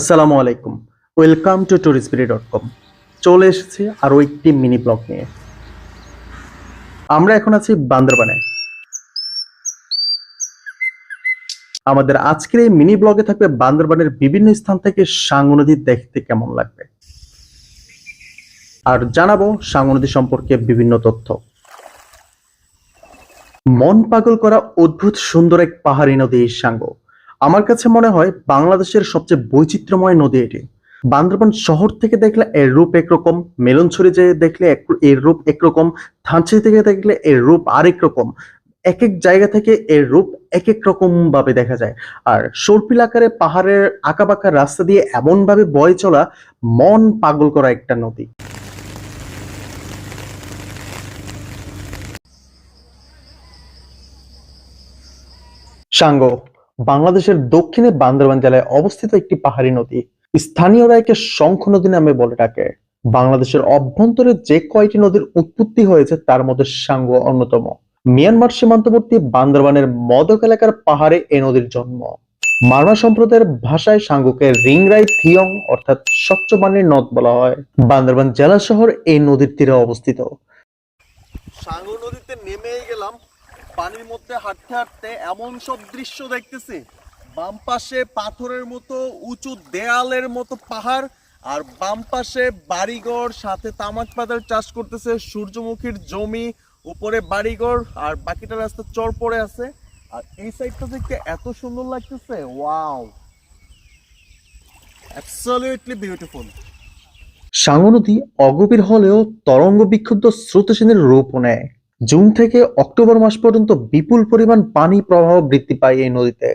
আসসালামু আলাইকুম। Welcome to tourist BD dot com. চলে এসেছি আরও একটি মিনি ব্লগ নিয়ে। আমরা এখন আছি বান্দরবানে। আমাদের আজকের এই মিনি ব্লগে থাকবে বান্দরবানের বিভিন্ন স্থান থেকে সাঙ্গু নদী দেখতে কেমন লাগবে। আর জানাব সাঙ্গু নদী সম্পর্কে বিভিন্ন তথ্য। মন পাগল করা অদ্ভুত সুন্দর এক পাহাড়ি নদী সাঙ্গো। আমার কাছে মনে হয় বাংলাদেশের সবচেয়ে বৈচিত্র্যময় নদী এটি। বান্দরবান শহর থেকে দেখলে এর রূপ একরকম, মেলনছড়ি যেয়ে দেখলে এর রূপ একরকম, থানচি থেকে দেখলে এর রূপ আরেক রকম। এক এক জায়গা থেকে এর রূপ এক এক রকম ভাবে দেখা যায়। আর সর্পিল আকারে পাহাড়ের আঁকাবাঁকা রাস্তা দিয়ে এমন ভাবে বয়ে চলা মন পাগল করা একটা নদী। সাঙ্গ বাংলাদেশের দক্ষিণে বান্দরবান জেলায় অবস্থিত একটি পাহাড়ি নদী। স্থানীয়রা একে শঙ্খ নদী নামে বলে ডাকে। বাংলাদেশের অভ্যন্তরে যে কয়টি নদীর উৎপত্তি হয়েছে তার মধ্যে সাঙ্গ অন্যতম। মিয়ানমার সীমান্তবর্তী বান্দরবানের মদক এলাকার পাহাড়ে এ নদীর জন্ম। মারমা সম্প্রদায়ের ভাষায় সাঙ্গুকে রিংরাই থিয়ং অর্থাৎ স্বচ্ছ পানির নদ বলা হয়। বান্দরবান জেলা শহর এই নদীর তীরে অবস্থিত। সাঙ্গু নদীতে নেমেই গেলাম পানির মধ্যে হাঁটতে হাঁটতে এমন সব দৃশ্য দেখতেছি। বাম পাশে পাথরের মতো উঁচু দেয়ালের মতো পাহাড় আর বাম পাশে বাড়িঘর, সাথে তামাক পাতার চাষ করতেছে সূর্যমুখীর জমি, উপরে বাড়িঘর আর বাকিটা রাস্তা চর পড়ে আছে। আর এই সাইডটা দেখতে এত সুন্দর লাগতেছে ওয়াও অ্যাবসলিউটলি বিউটিফুল সাঙ্গু নদী অগভীর হলেও তরঙ্গ বিক্ষুব্ধ স্রোতস্বিনীর রূপ নেয়। জুন থেকে অক্টোবর মাস পর্যন্ত বিপুল পরিমাণ পানি প্রবাহ বৃদ্ধি পায় এই নদীতে।